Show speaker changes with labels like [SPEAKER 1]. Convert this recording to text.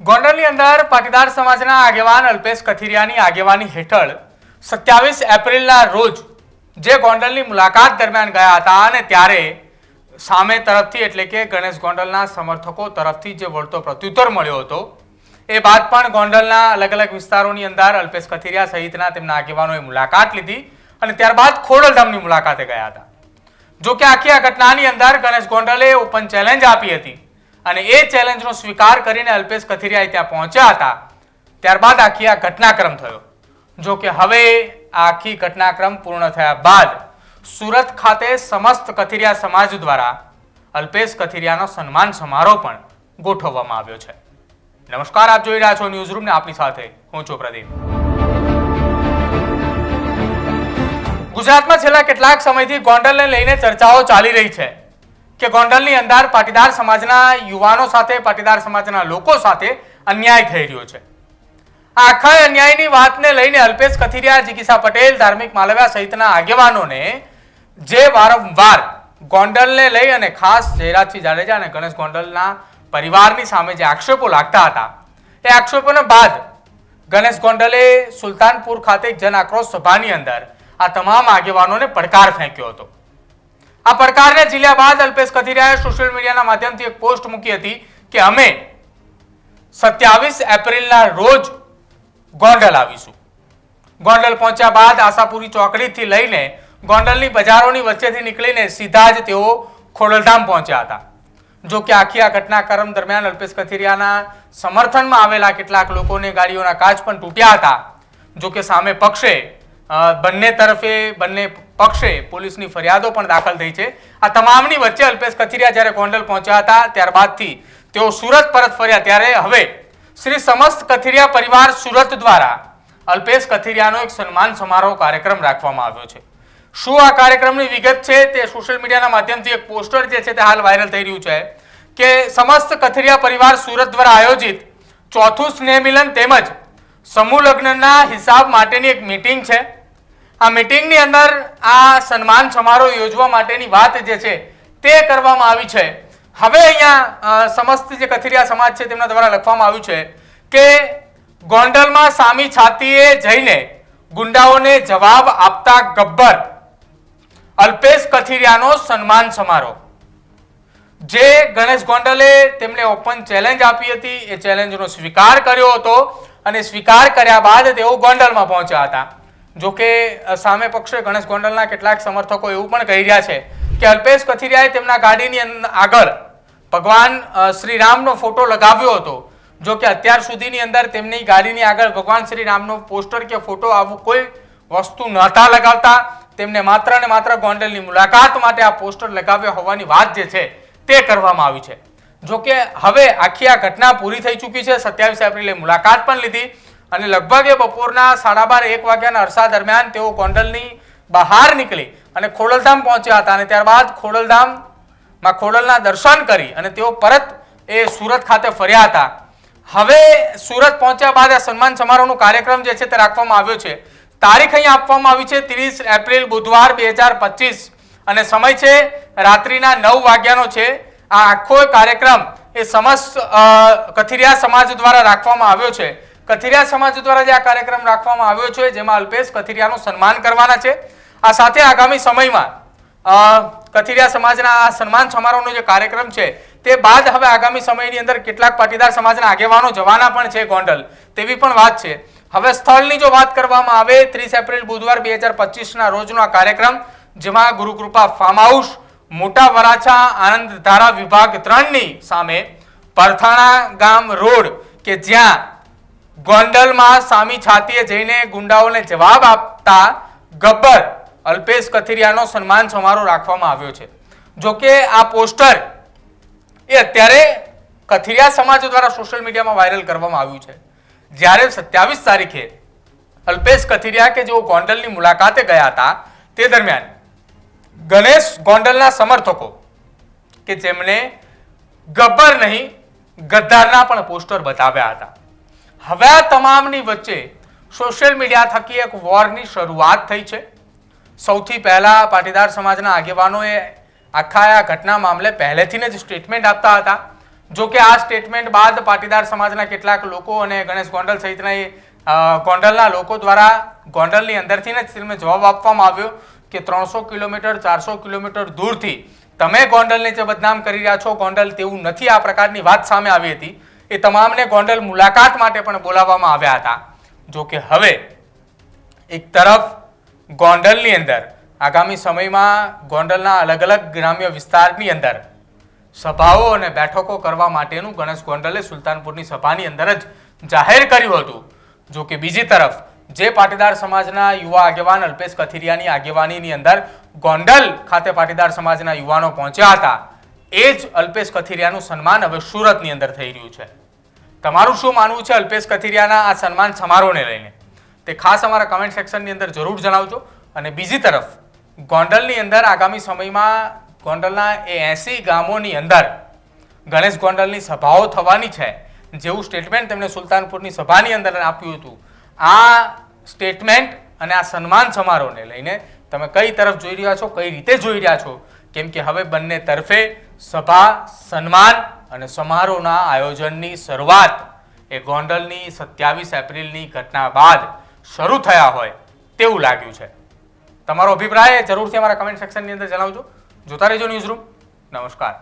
[SPEAKER 1] ગોંડલની અંદર પાટીદાર સમાજના આગેવાન અલ્પેશ કથિરિયાની આગેવાની હેઠળ સત્યાવીસ એપ્રિલના રોજ જે ગોંડલની મુલાકાત દરમિયાન ગયા હતા અને ત્યારે સામે તરફથી એટલે કે ગણેશ ગોંડલના સમર્થકો તરફથી જે વળતો પ્રત્યુત્તર મળ્યો હતો, એ બાદ પણ ગોંડલના અલગ અલગ વિસ્તારોની અંદર અલ્પેશ કથિરિયા સહિતના તેમના આગેવાનોએ મુલાકાત લીધી અને ત્યારબાદ ખોડલધામની મુલાકાતે ગયા હતા. જો કે આખી આ ઘટનાની અંદર ગણેશ ગોંડલે ઓપન ચેલેન્જ આપી હતી. અને એ ચેલેન્જનો સ્વીકાર કરીને અલ્પેશ કથિરિયા ત્યાં પહોંચ્યા હતા. ત્યારબાદ આખી આ ઘટનાક્રમ થયો. જો કે હવે આખી ઘટનાક્રમ પૂર્ણ થયા બાદ સુરત ખાતે સમસ્ત કથિરિયા સમાજ દ્વારા અલ્પેશ કથિરિયાનો સન્માન સમારોહ પણ ગોઠવવામાં આવ્યો છે. નમસ્કાર, આપ જોઈ રહ્યા છો ન્યૂઝ રૂમ ને આપની સાથે હું છું પ્રદીપ. ગુજરાતમાં છેલ્લા કેટલાક સમયથી ગોંડલને લઈને ચર્ચાઓ ચાલી રહી છે. કે ગોંડલની અંદર પાટીદાર સમાજના યુવાનો સાથે, પાટીદાર સમાજના લોકો સાથે અન્યાય થઈ રહ્યો છે. આખા અન્યાયની વાતને લઈને અલ્પેશ કથિરિયા, જીગીસા પટેલ, ધાર્મિક માલવ્યા સહિતના આગેવાનોને જે વારંવાર ગોંડલને લઈ અને ખાસ જયરાજસિંહ જાડેજા અને ગણેશ ગોંડલના પરિવારની સામે જે આક્ષેપો લાગતા હતા, એ આક્ષેપોને બાદ ગણેશ ગોંડલે સુલતાનપુર ખાતે જન આક્રોશ સભાની અંદર આ તમામ આગેવાનોને પડકાર ફેંક્યો હતો. આ પડકારને ઝીલ્યા બાદ અલ્પેશ કથિરિયાએ સોશિયલ મીડિયાના માધ્યમથી એક પોસ્ટ મૂકી હતી કે અમે સત્યાવીસ એપ્રિલના રોજ ગોંડલ આવીશું. ગોંડલ પહોંચ્યા બાદ આશાપુરી ચોકડીથી લઈને ગોંડલની બજારોની વચ્ચેથી નીકળીને સીધા જ તેઓ ખોડલધામ પહોંચ્યા હતા. જો કે આખી આ ઘટનાક્રમ દરમિયાન અલ્પેશ કથિરિયાના સમર્થનમાં આવેલા કેટલાક લોકોને ગાડીઓના કાચ પણ તૂટ્યા હતા. જો કે સામે પક્ષે બંને તરફે બંને પક્ષે પોલીસની ફરિયાદો પણ દાખલ થઈ છે. આ તમામની વચ્ચે અલ્પેશ કથિરિયા જ્યારે ગોંડલ પહોંચ્યા હતા, ત્યારબાદથી તેઓ સુરત પરત ફર્યા. ત્યારે હવે શ્રી સમસ્ત કથિરિયા પરિવાર સુરત દ્વારા અલ્પેશ કથિરિયાનો એક સન્માન સમારોહ કાર્યક્રમ રાખવામાં આવ્યો છે. શું આ કાર્યક્રમની વિગત છે? તે સોશિયલ મીડિયાના માધ્યમથી એક પોસ્ટર જે છે તે હાલ વાયરલ થઈ રહ્યું છે કે સમસ્ત કથિરિયા પરિવાર સુરત દ્વારા આયોજિત ચોથું સ્નેહ મિલન તેમજ સમૂહ લગ્નના હિસાબ માટેની એક મીટિંગ છે. આ મિટિંગની અંદર આ સન્માન સમારોહ યોજવા માટેની વાત જે છે તે કરવામાં આવી છે. હવે અહીંયા સમસ્ત જે કથિરિયા સમાજ છે તેમના દ્વારા લખવામાં આવ્યું છે કે ગોંડલમાં સામી છાતીએ જઈને ગુંડાઓને જવાબ આપતા ગબ્બર અલ્પેશ કથિરિયાનો સન્માન સમારોહ. જે ગણેશ ગોંડલે તેમને ઓપન ચેલેન્જ આપી હતી. એ ચેલેન્જનો સ્વીકાર કર્યો હતો અને સ્વીકાર કર્યા બાદ તેઓ ગોંડલમાં પહોંચ્યા હતા. જો કે અ, સામે પક્ષે ગણેશ ગોંડલના કેટલાક સમર્થકો એવું પણ કહી રહ્યા છે કે અલ્પેશ કથિરિયાએ તેમના ગાડીની આગળ ભગવાન શ્રી રામનો ફોટો લગાવ્યો હતો. જો કે અત્યાર સુધીની અંદર તેમની ગાડીની આગળ ભગવાન શ્રી રામનો પોસ્ટર કે ફોટો આવું કોઈ વસ્તુ નહોતા લગાવતા. તેમને માત્ર ને માત્ર ગોંડલની મુલાકાત માટે આ પોસ્ટર લગાવ્યા હોવાની વાત જે છે તે કરવામાં આવી છે. જો કે હવે આખી આ ઘટના પૂરી થઈ ચૂકી છે. સત્યાવીસ એપ્રિલે મુલાકાત પણ લીધી. અને લગભગ એ બપોરના સાડા બાર, એક વાગ્યાના અરસા દરમિયાન તેઓ ગોંડલની બહાર નીકળી અને ખોડલધામ પહોંચ્યા હતા અને ત્યારબાદ ખોડલધામમાં ખોડલના દર્શન કરી અને તેઓ પરત એ સુરત ખાતે ફર્યા હતા. હવે સુરત પહોંચ્યા બાદ આ સન્માન સમારોહનો કાર્યક્રમ જે છે તે રાખવામાં આવ્યો છે. તારીખ અહીં આપવામાં આવી છે ત્રીસ એપ્રિલ બુધવાર બે અને સમય છે રાત્રિના નવ વાગ્યાનો છે. આ આખો કાર્યક્રમ એ સમસ્ત કથિરિયા સમાજ દ્વારા રાખવામાં આવ્યો છે. કથિરિયા સમાજ દ્વારા જે આ કાર્યક્રમ રાખવામાં આવ્યો છે, જેમાં અલ્પેશ કથિરિયાનું સન્માન કરવાના છે. આ સાથે આગામી સમયમાં કથિરિયા સમાજના આ સન્માન સમારોહનો જે કાર્યક્રમ છે, તે બાદ હવે આગામી સમયની અંદર કેટલાક પાટીદાર સમાજના આગેવાનો જવાના પણ છે ગોંડલ. તેવી પણ વાત છે. હવે સ્થળની જો વાત કરવામાં આવે, ત્રીસ એપ્રિલ બુધવાર બે હજાર પચીસના રોજનો આ કાર્યક્રમ, જેમાં ગુરુકૃપા ફાર્મ હાઉસ, મોટા વરાછા આનંદ ધારા વિભાગ ત્રણની સામે, પરથાણા ગામ રોડ, કે જ્યાં ગોંડલમાં સામી છાતીએ જઈને ગુંડાઓને જવાબ આપતા ગબ્બર અલ્પેશ કથિરિયાનો સન્માન સમારોહ રાખવામાં આવ્યો છે. જોકે આ પોસ્ટર એ અત્યારે કથિરિયા સમાજ દ્વારા સોશિયલ મીડિયામાં વાયરલ કરવામાં આવ્યું છે. જ્યારે સત્યાવીસ તારીખે અલ્પેશ કથિરિયા કે જેઓ ગોંડલની મુલાકાતે ગયા હતા, તે દરમિયાન ગણેશ ગોંડલના સમર્થકો કે જેમણે ગબ્બર નહીં, ગદ્દારના પણ પોસ્ટર બતાવ્યા હતા. હવે તમામની વચ્ચે સોશિયલ મીડિયા થકી એક વોરની શરૂઆત થઈ છે. સૌથી પહેલા પાટીદાર સમાજના આગેવાનોએ આખા આ ઘટના મામલે પહેલેથી જ સ્ટેટમેન્ટ આપતા હતા. જો કે આ સ્ટેટમેન્ટ બાદ પાટીદાર સમાજના કેટલાક લોકો અને ગણેશ ગોંડલ સહિતના ગોંડલના લોકો દ્વારા ગોંડલની અંદરથી જ તેમને જવાબ આપવામાં આવ્યો કે ત્રણસો કિલોમીટર, ચારસો કિલોમીટર દૂરથી તમે ગોંડલને જે બદનામ કરી રહ્યા છો, ગોંડલ તેવું નથી. આ પ્રકારની વાત સામે આવી હતી. એ તમામને ગોંડલ મુલાકાત માટે પણ બોલાવવામાં આવ્યા હતા. જો કે હવે એક તરફ ગોંડલની અંદર આગામી સમયમાં ગોંડલના અલગ અલગ ગ્રામ્ય વિસ્તારની અંદર સભાઓ અને બેઠકો કરવા માટેનું ગણેશ ગોંડલે સુલતાનપુરની સભાની અંદર જ જાહેર કર્યું હતું. જો કે બીજી તરફ જે પાટીદાર સમાજના યુવા આગેવાન અલ્પેશ કથિરિયાની આગેવાનીની અંદર ગોંડલ ખાતે પાટીદાર સમાજના યુવાનો પહોંચ્યા હતા. એ જ અલ્પેશ કથિરિયાનું સન્માન હવે સુરતની અંદર થઈ રહ્યું છે. તમારું શું માનવું છે અલ્પેશ કથિરિયાના આ સન્માન સમારોહને લઈને? તે ખાસ અમારા કમેન્ટ સેક્શનની અંદર જરૂર જણાવજો. અને બીજી તરફ, ગોંડલની અંદર આગામી સમયમાં ગોંડલના એ એસી ગામોની અંદર ગણેશ ગોંડલની સભાઓ થવાની છે. જેવું સ્ટેટમેન્ટ તેમણે સુલતાનપુરની સભાની અંદર આપ્યું હતું. આ સ્ટેટમેન્ટ અને આ સન્માન સમારોહને લઈને તમે કઈ તરફ જોઈ રહ્યા છો, કઈ રીતે જોઈ રહ્યા છો? કેમ કે હવે બંને તરફે સભા, સન્માન અને સમારોહના આયોજનની શરૂઆત એ ગોંડલની સત્યાવીસ એપ્રિલની ઘટના બાદ શરૂ થયા હોય તેવું લાગ્યું છે. તમારો અભિપ્રાય જરૂરથી અમારા કમેન્ટ સેક્શનની અંદર જણાવજો. જોતા રહેજો ન્યૂઝ રૂમ નમસ્કાર.